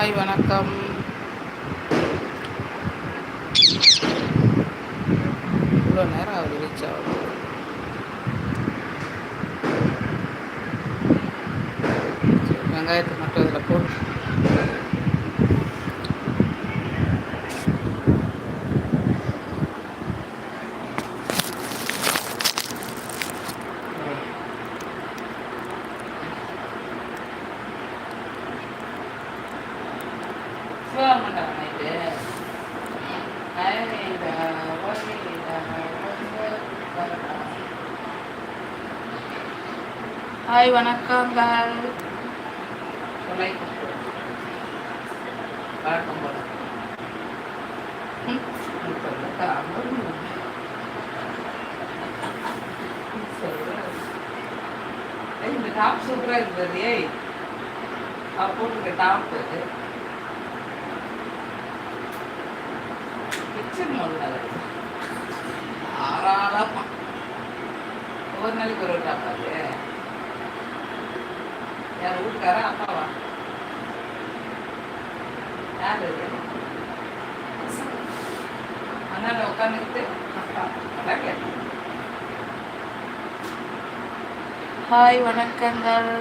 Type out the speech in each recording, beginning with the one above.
Hi வணக்கம். மாட்டாங்க night hi வணக்கங்கள். வணக்கம் போல இந்த டாப் சூப்பராக இருக்குது ஏய். அவ போட்டிருக்க டாப் கிச்சன் ஒன்று ஆறாளமா ஒரு நாளைக்கு ஒரு டாப் யார் வீட்டுக்காரா அப்பாவா? யார் இது? உட்காந்துக்கிட்டு அப்பா அதான் கேட்டேன். ஹாய் வணக்கங்கள்.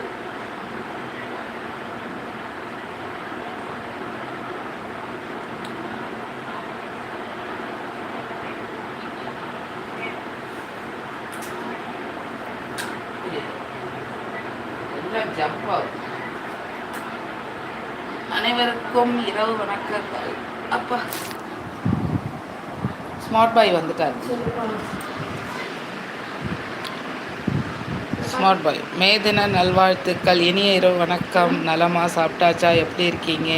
இரவு வணக்கங்கள் அப்பா. ஸ்மார்ட் பாய் வந்துட்டார். ஸ்மார்ட் பாய் மே தின நல்வாழ்த்துக்கள். இனிய இரவு வணக்கம். நலமா சாப்பிட்டாச்சா? எப்படி இருக்கீங்க?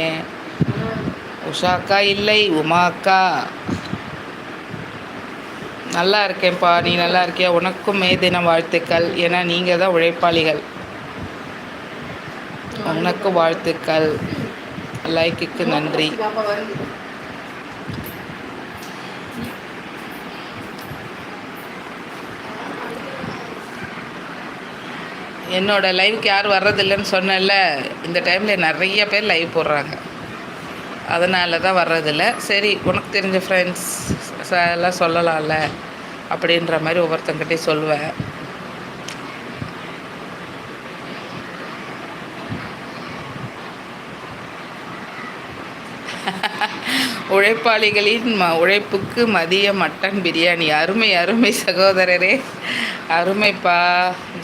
உஷாக்கா இல்லை உமா அக்கா நல்லா இருக்கேன்ப்பா. நீ நல்லா இருக்கியா? உனக்கும் மே தின வாழ்த்துக்கள். ஏன்னா நீங்கள் தான் உழைப்பாளிகள். உனக்கு வாழ்த்துக்கள். லைக்குக்கு நன்றி. என்னோட லைவுக்கு யாரும் வர்றதில்லைன்னு சொன்னேன்ல இந்த டைமில் நிறைய பேர் லைவ் போடுறாங்க. அதனால தான் வர்றதில்ல. சரி உனக்கு தெரிஞ்ச ஃப்ரெண்ட்ஸ் எல்லாம் சொல்லலாம்ல அப்படின்ற மாதிரி ஒவ்வொருத்தங்கிட்டே சொல்லுவேன். உழைப்பாளிகளின் ம உழைப்புக்கு மதிய மட்டன் பிரியாணி. அருமை அருமை சகோதரரே. அருமைப்பா.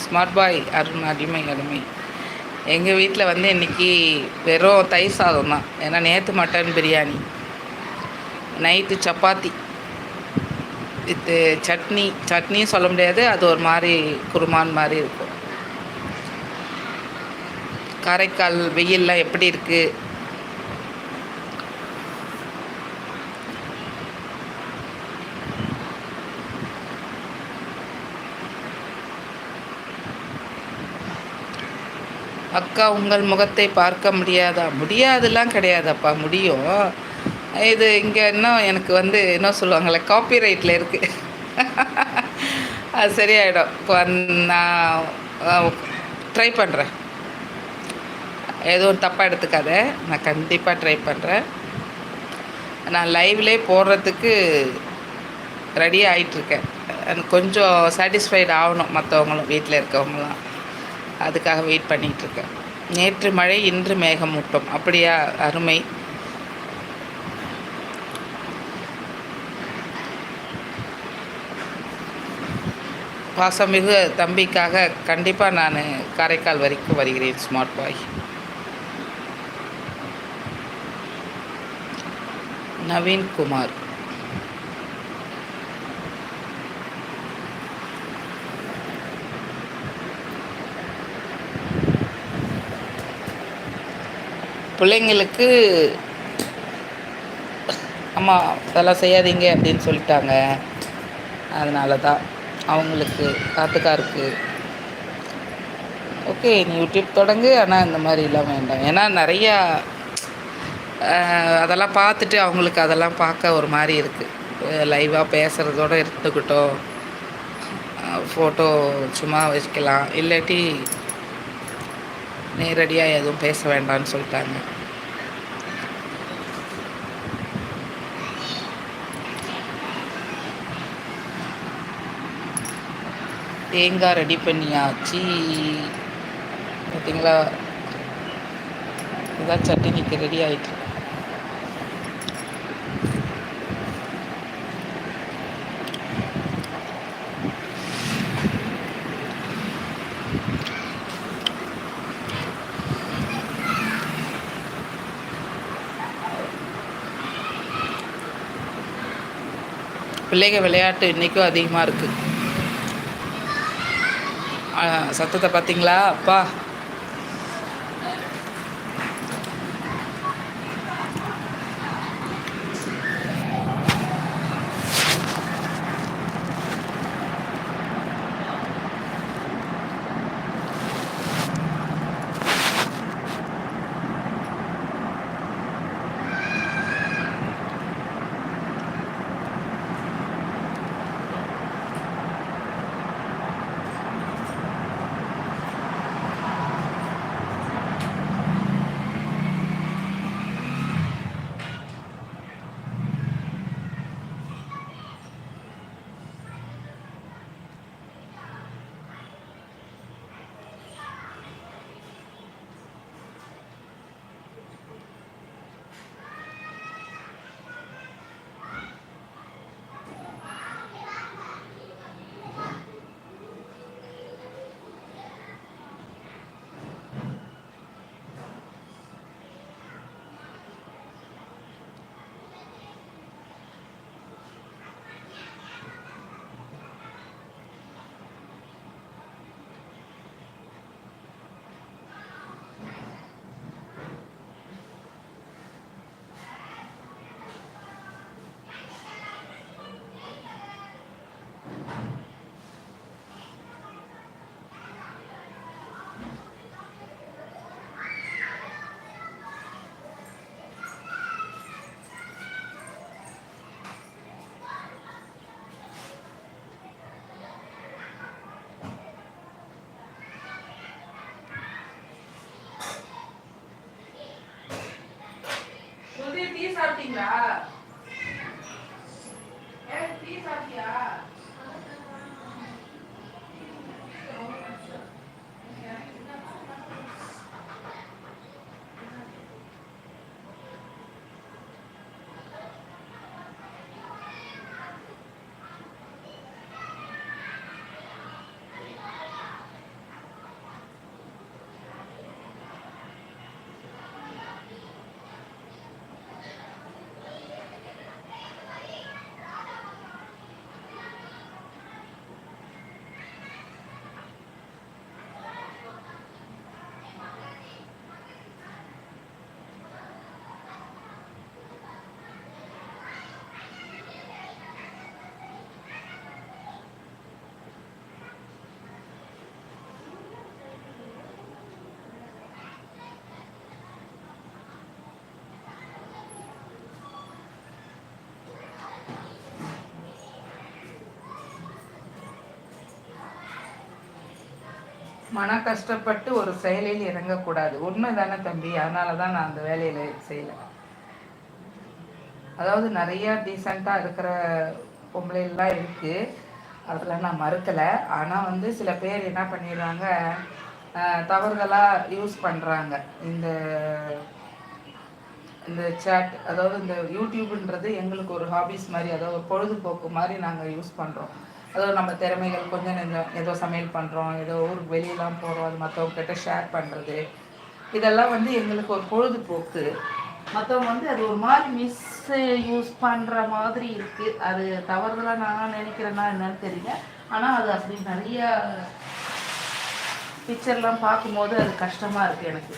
ஸ்மார்ட் பாய் அருண் அருமை அருமை. எங்கள் வீட்டில் வந்து இன்றைக்கி வெறும் தயிர் சாதம் தான். ஏன்னா நேற்று mutton biryani. Night chapati. With chutney சட்னியும் சொல்ல முடியாது. அது ஒரு மாதிரி குருமான் மாதிரி இருக்கும். காரைக்கால் வெயிலெலாம் எப்படி இருக்குது அக்கா உங்கள் முகத்தை பார்க்க முடியாதா? முடியாதுலாம் கிடையாதப்பா முடியும். இது இங்கே இன்னும் எனக்கு வந்து என்ன காப்பி ரைட்டில் இருக்குது அது சரியாயிடும். இப்போ நான் ட்ரை பண்ணுறேன் எதுவும் தப்பாக எடுத்துக்காத. நான் கண்டிப்பாக ட்ரை பண்ணுறேன் நான் லைவ்லேயே போடுறதுக்கு ரெடி ஆகிட்டுருக்கேன் கொஞ்சம் சாட்டிஸ்ஃபைடு ஆகணும் மற்றவங்களும் வீட்டில் இருக்கவங்களாம் அதுக்காக வெயிட் பண்ணிகிட்ருக்கேன் நேற்று மழை இன்று மேகமூட்டம். அப்படியா அருமை. பாசமிகு தம்பிக்காக கண்டிப்பாக நான் காரைக்கால் வரைக்கும் வருகிறேன் ஸ்மார்ட் பாய் நவீன்குமார். பிள்ளைங்களுக்கு அம்மா அதெல்லாம் செய்யாதீங்க அப்படின்னு சொல்லிட்டாங்க. அதனால தான் அவங்களுக்கு காத்துக்காருக்கு ஓகே நீ யூடியூப் தொடங்கு ஆனால் இந்த மாதிரிலாம் வேண்டாம். ஏன்னா நிறையா அதெல்லாம் பார்த்துட்டு அவங்களுக்கு அதெல்லாம் பார்க்க ஒரு மாதிரி இருக்குது லைவாக பேசுகிறதோட இருந்துக்கிட்டோம் ஃபோட்டோ சும்மா வச்சுக்கலாம். இல்லாட்டி நேரடியாக எதுவும் பேச வேண்டாம்னு சொல்லிட்டாங்க. தேங்காய் ரெடி பண்ணியாச்சு. பார்த்தீங்களா இதான் சட்னிக்கு ரெடி ஆகிட்டு பிள்ளைங்க விளையாட்டு இன்றைக்கும் அதிகமாக இருக்குது சத்தத்தை பார்த்தீங்களா? அப்பா. சாப்பிட்டீங்களா? மன கஷ்டப்பட்டு ஒரு செயலில் இறங்கக்கூடாது. உண்மை தானே தம்பி? அதனால தான் நான் அந்த வேலையில் செய்யலை. அதாவது நிறையா டீசெண்டாக இருக்கிற பொம்பளைலாம் இருக்குது அதில் நான் மறுக்கலை. ஆனால் வந்து சில பேர் என்ன பண்ணிடுறாங்க தவறுதலாக யூஸ் பண்ணுறாங்க இந்த இந்த சேட் அதாவது இந்த யூடியூப்ன்றது எங்களுக்கு ஒரு ஹாபிஸ் மாதிரி அதாவது ஒரு பொழுதுபோக்கு மாதிரி நாங்கள் யூஸ் பண்ணுறோம் ஏதோ நம்ம திறமைகள் கொஞ்சம் கொஞ்சம் ஏதோ சமையல் பண்ணுறோம் ஏதோ ஊருக்கு வெளியெலாம் போகிறோம் அது மற்றவங்கக்கிட்ட ஷேர் பண்ணுறது இதெல்லாம் வந்து எங்களுக்கு ஒரு பொழுதுபோக்கு. மற்றவங்க வந்து அது ஒரு மாதிரி மிஸ் யூஸ் பண்ணுற மாதிரி இருக்குது அது தவறுதலாக நான் நினைக்கிறேன்னா என்னன்னு தெரியல. ஆனால் அது அப்படி நிறைய பிக்சர்லாம் பார்க்கும்போது அது கஷ்டமாக இருக்குது எனக்கு.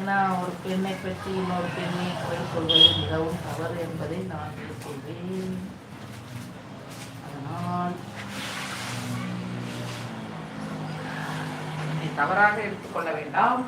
ஏன்னா ஒரு பெண்ணை பற்றி இன்னொரு பெண்ணை குறை சொல்வது மிகவும் தவறு என்பதை நான் சொல்வேன் அதனால் தவறாக எடுத்துக்கொள்ள வேண்டாம்.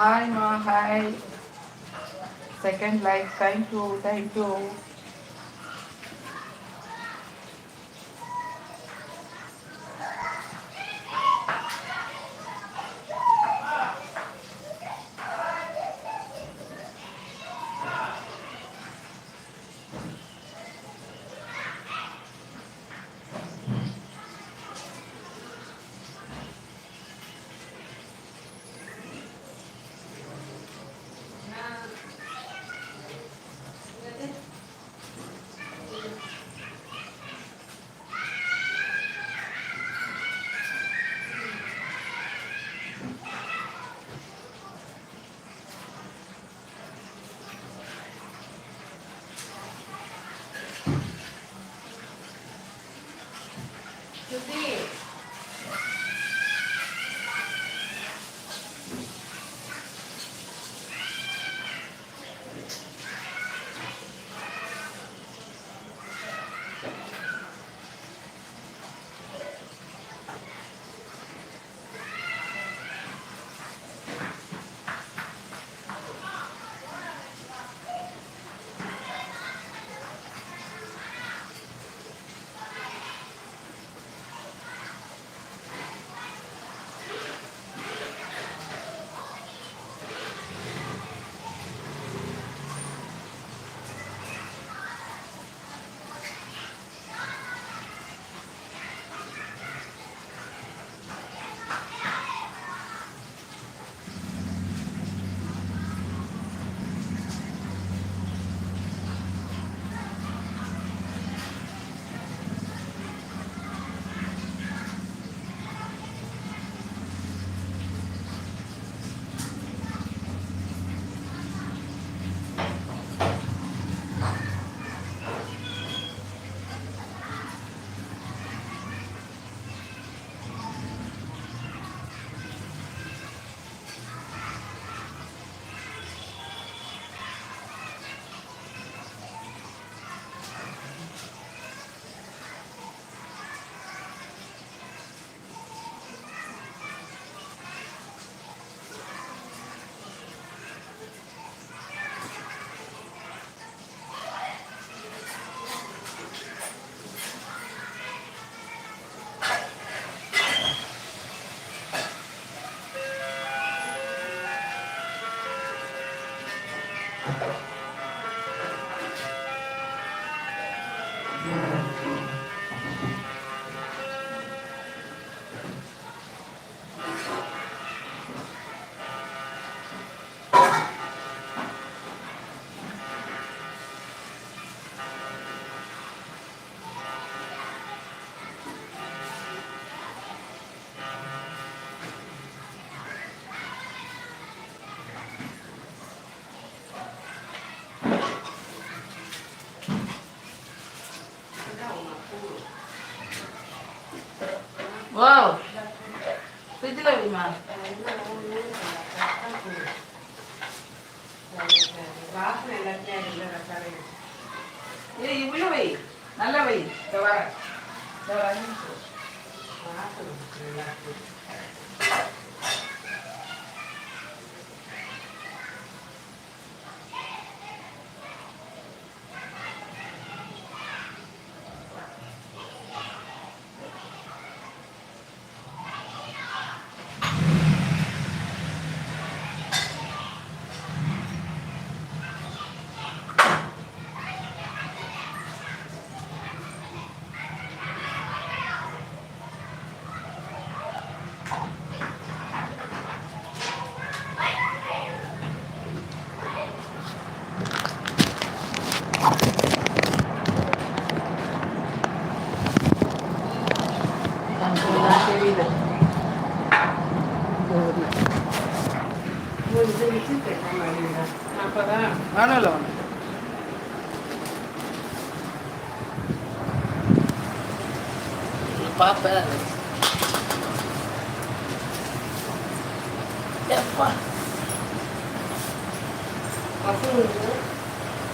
ஹாய்மா hi second like thank you thank you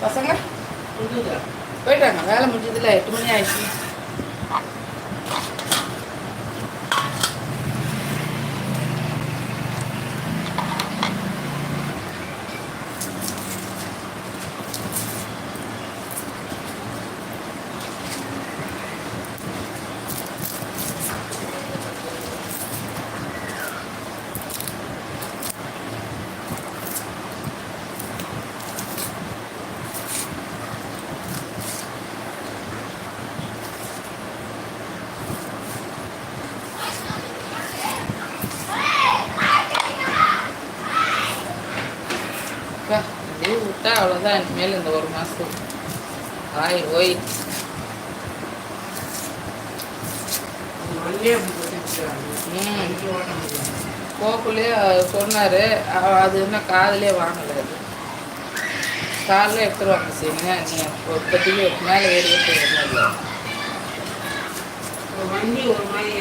பசங்க? போயிட்டாங்க. வேலை முடிஞ்சதுல எட்டு மணி ஆயிடுச்சு. தான் அவ்வளோதான் இனிமேல் இந்த ஒரு மாதம் ஆய் ஓய். போக்குள்ளே சொன்னார் அது இன்னும் காதலே வாங்கலை அது. காலில் எடுத்துருவாங்க சரிங்க நீ இப்போதைக்கு மேலே ஏறி போயிருந்தா வண்டி ஒரு மாதிரி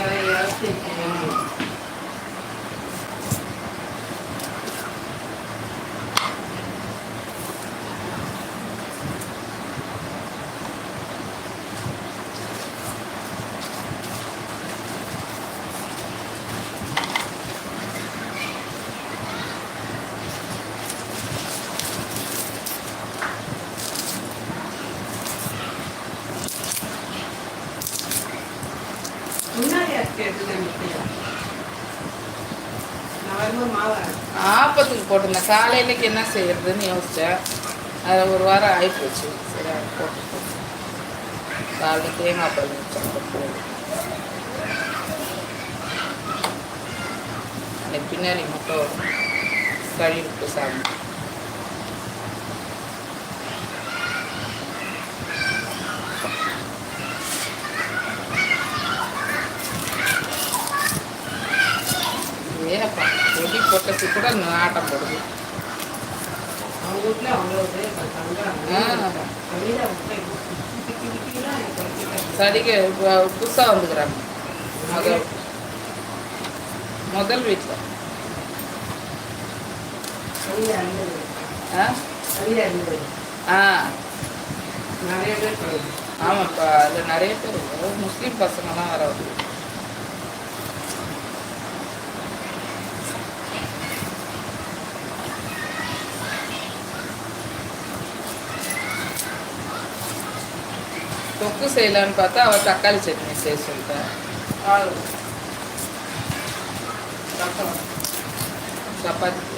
ஆப்பத்துக்கு போட்டிருந்தேன் காலையிலக்கு என்ன செய்யறதுன்னு யோசித்தேன் அது ஒரு வாரம் ஆகிப்போச்சு சரி அதை போட்டு காலையில் தேங்காய் பால் வச்சேன் பின்னாடி மட்டும் கழிவுக்கு சாமி பிக்கிலாம் எனக்கு பிடிக்காது. சடிக்க புதுசாக வந்துக்கிறாங்க. முதல். முதல் வீட்டில். ஆ? நிறைய பேர். ஆமாப்பா அதில் நிறைய பேர். முஸ்லீம் பசங்கலாம் வர வருது தொக்கு செய்யலான்னு பார்த்தா அவள் தக்காளி சட்னி செய்ய சொல்லிட்டேன். சப்பாத்தி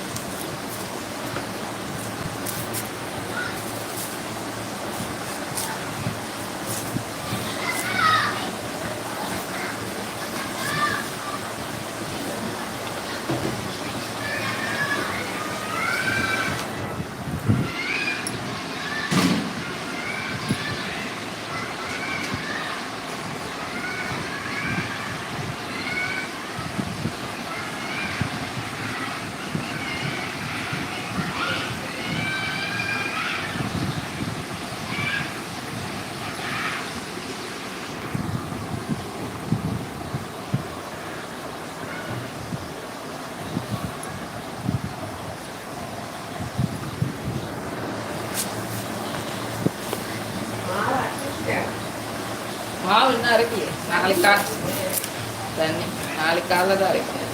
நாளைக்கு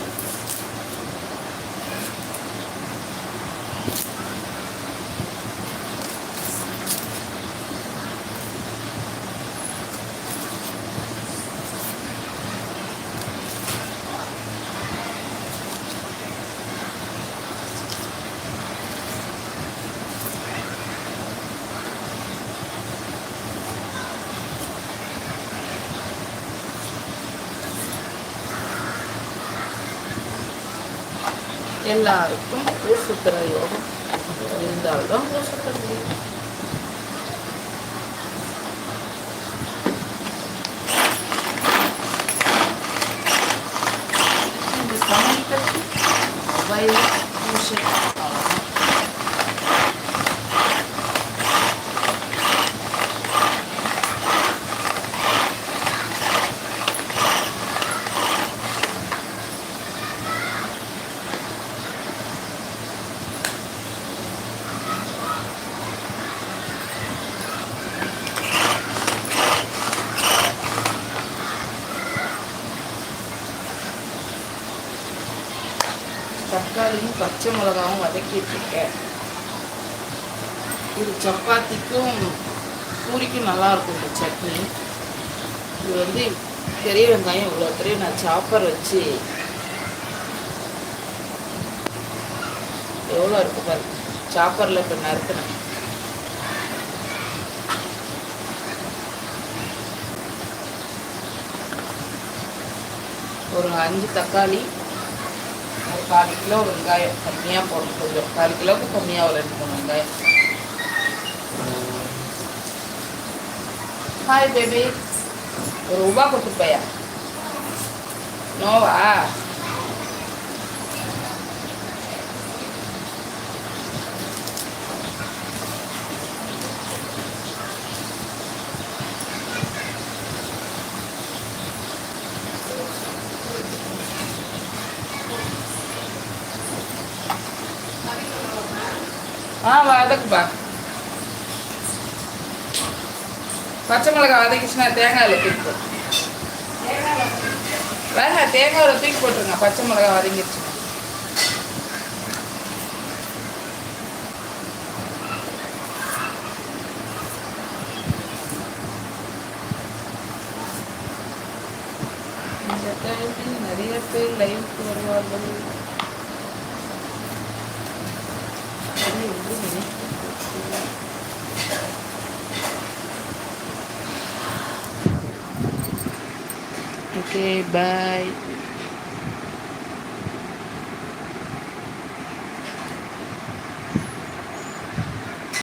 எல்லாருக்கும் ஊர் சுற்றுற யோகம் இருந்தால்தான் ஊர் சுற்ற முடியும் இந்த சமையலுக்கு பச்சை மிளகாவும் வதக்கி வச்சுருக்கேன். இது சப்பாத்திக்கும் பூரிக்கும் நல்லாயிருக்கும் இந்த சட்னி. இது வந்து பெரிய வெங்காயம் இவ்வளோ தெரியும் நான் சாப்பர் வச்சு எவ்வளோ இருக்கு பாரு. சாப்பரில் இப்போ நறுக்கினேன். ஒரு அஞ்சு தக்காளி கால் கிலோ வெங்காயம் கம்மியாக போடணும். கொஞ்சம் கால் கிலோவுக்கு கம்மியாக ஒரு ரெண்டு மூணு வெங்காயம். ஹாய் பேபி ஒரு ரூபா கொடுத்துப்பையா நோவா? ஆ வதக்குப்பா பச்சை மிளகாய் வதக்கிச்சுன்னா தேங்காயில் தூக்கி போட்டு. வேணா தேங்காயில் தூக்கி போட்டுருங்க. பச்சை மிளகாய் வதங்கிடுச்சு